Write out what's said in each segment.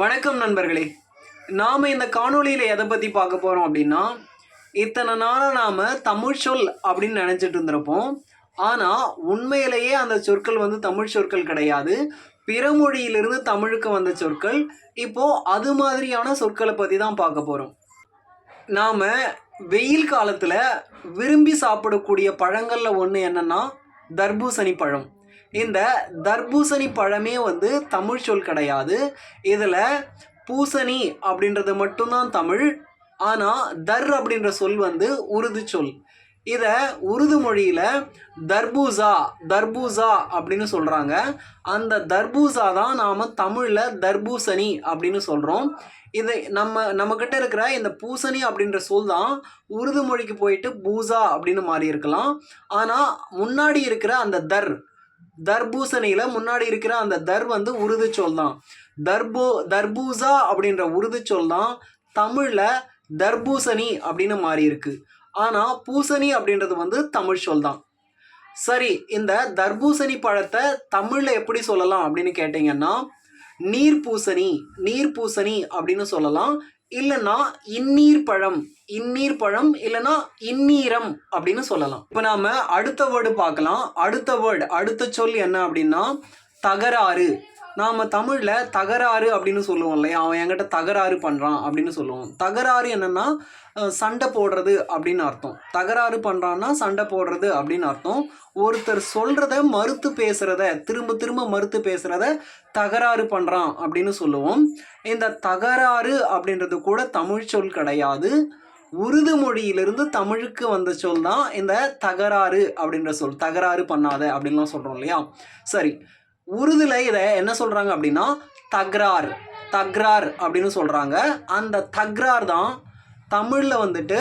வணக்கம் நண்பர்களே. நாம் இந்த காணொலியில் எதை பற்றி பார்க்க போகிறோம் அப்படின்னா இத்தனை நாளாக நாம் தமிழ் சொல் அப்படின்னு நினச்சிட்டு இருந்திருப்போம். ஆனால் உண்மையிலேயே அந்த சொற்கள் வந்து தமிழ் சொற்கள் கிடையாது. பிற மொழியிலிருந்து தமிழுக்கு வந்த சொற்கள். இப்போது அது மாதிரியான சொற்களை பற்றி தான் பார்க்க போகிறோம் நாம் வெயில் காலத்தில் விரும்பி சாப்பிடக்கூடிய பழங்களில் ஒன்று என்னென்னா தர்பூசணி பழம். இந்த தர்பூசணி பழமே வந்து தமிழ் சொல் கிடையாது. இதில் பூசணி அப்படின்றது மட்டும்தான் தமிழ். ஆனால் தர் அப்படின்ற சொல் வந்து உருது சொல். இதை உருது மொழியில் தர்பூசா தர்பூசா அப்படின்னு சொல்கிறாங்க அந்த தர்பூசா தான் நாம் தமிழில் தர்பூசணி அப்படின்னு சொல்கிறோம் இதை நம்ம நம்மக்கிட்ட இருக்கிற இந்த பூசணி அப்படின்ற சொல் தான் உருது மொழிக்கு போயிட்டு பூசா அப்படின்னு மாறி இருக்கலாம் ஆனால் முன்னாடி இருக்கிற அந்த தர் தர்பூசணியில் முன்னாடி இருக்கிற அந்த தர் வந்து உருது சொல் தான். தர்பூ தர்பூசா அப்படின்ற உருது சொல் தான் தமிழில் தர்பூசணி அப்படின்னு மாறி இருக்கு. ஆனால் பூசணி அப்படின்றது வந்து தமிழ் சொல் தான். சரி இந்த தர்பூசணி பழத்தை தமிழில் எப்படி சொல்லலாம் அப்படின்னு கேட்டிங்கன்னா நீர் பூசணி அப்படின்னு சொல்லலாம். இல்லைன்னா இந்நீர் பழம் இந்நீர் பழம் இல்லைன்னா இந்நீரம் அப்படின்னு சொல்லலாம். இப்போ நாம அடுத்த வேர்டு பார்க்கலாம். அடுத்த வேர்டு அடுத்த சொல் என்ன அப்படின்னா தகராறு. நாம் தமிழில் தகராறு அப்படின்னு சொல்லுவோம் இல்லையா? அவன் என்கிட்ட தகராறு பண்ணுறான் அப்படின்னு சொல்லுவோம். தகராறு என்னென்னா சண்டை போடுறது அப்படின்னு அர்த்தம். தகராறு பண்ணுறான்னா சண்டை போடுறது அப்படின்னு அர்த்தம். ஒருத்தர் சொல்கிறத மறுத்து பேசுகிறத திரும்ப திரும்ப மறுத்து பேசுகிறத தகராறு பண்ணுறான் அப்படின்னு சொல்லுவோம். இந்த தகராறு அப்படின்றது கூட தமிழ் சொல் கிடையாது. உருது மொழியிலிருந்து தமிழுக்கு வந்த சொல் தான் இந்த தகராறு அப்படின்ற சொல். தகராறு பண்ணாத அப்படின்லாம் சொல்கிறோம் இல்லையா? சரி. உருதுல இதை என்ன சொல்கிறாங்க அப்படின்னா தக்ரார் தக்ரார் அப்படின்னு சொல்கிறாங்க அந்த தக்ரார் தான் தமிழில் வந்துட்டு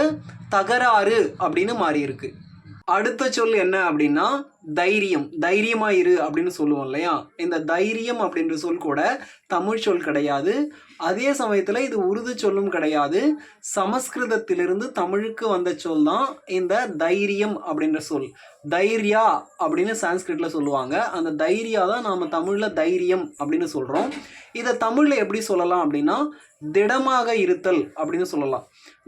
தகராறு அப்படின்னு மாறியிருக்கு. அடுத்த சொல் என்ன அப்படின்னா தைரியம். தைரியமா இரு அப்படின்னு சொல்லுவோம் இல்லையா? இந்த தைரியம் அப்படின்ற சொல் கூட தமிழ் சொல் கிடையாது. அதே சமயத்தில் இது உருது சொல்லும் கிடையாது. சமஸ்கிருதத்திலிருந்து தமிழுக்கு வந்த சொல் தான் இந்த தைரியம் அப்படின்ற சொல். தைரியா அப்படின்னு சான்ஸ்கிரிட்ல சொல்லுவாங்க. அந்த தைரியா தான் நாம் தமிழில் தைரியம் அப்படின்னு சொல்கிறோம் இதை தமிழில் எப்படி சொல்லலாம் அப்படின்னா திடமாக இருத்தல் அப்படின்னு சொல்லலாம்.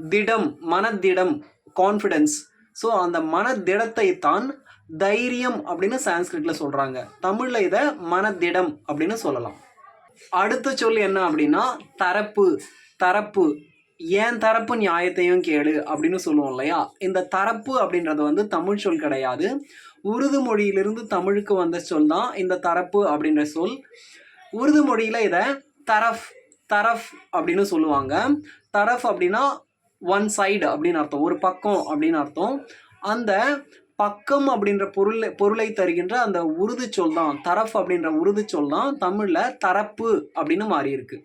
திடம் மனதிடம் கான்ஃபிடென்ஸ் ஸோ அந்த மனதிடத்தை தான் தைரியம் அப்படின்னு சான்ஸ்கிரிட்ல சொல்கிறாங்க தமிழில் இதை மனதிடம் அப்படின்னு சொல்லலாம். அடுத்த சொல் என்ன அப்படின்னா தரப்பு. தரப்பு. ஏன் தரப்பு நியாயத்தையும் கேளு அப்படின்னு சொல்லுவோம் இல்லையா? இந்த தரப்பு அப்படின்றது வந்து தமிழ் சொல் கிடையாது. உருது மொழியிலிருந்து தமிழுக்கு வந்த சொல் தான் இந்த தரப்பு அப்படின்ற சொல். உருது மொழியில் இதை தரஃப் தரஃப் அப்படின்னு சொல்லுவாங்க. தரஃப் அப்படின்னா ஒன் சைடு அப்படின்னு அர்த்தம். ஒரு பக்கம் அப்படின்னு அர்த்தம். அந்த பக்கம் அப்படின்ற பொருள் பொருளை தருகின்ற அந்த உருது சொல் தான் தரஃப் அப்படின்ற உருது சொல் தான் தமிழில் தரப்பு அப்படின்னு மாறி இருக்கு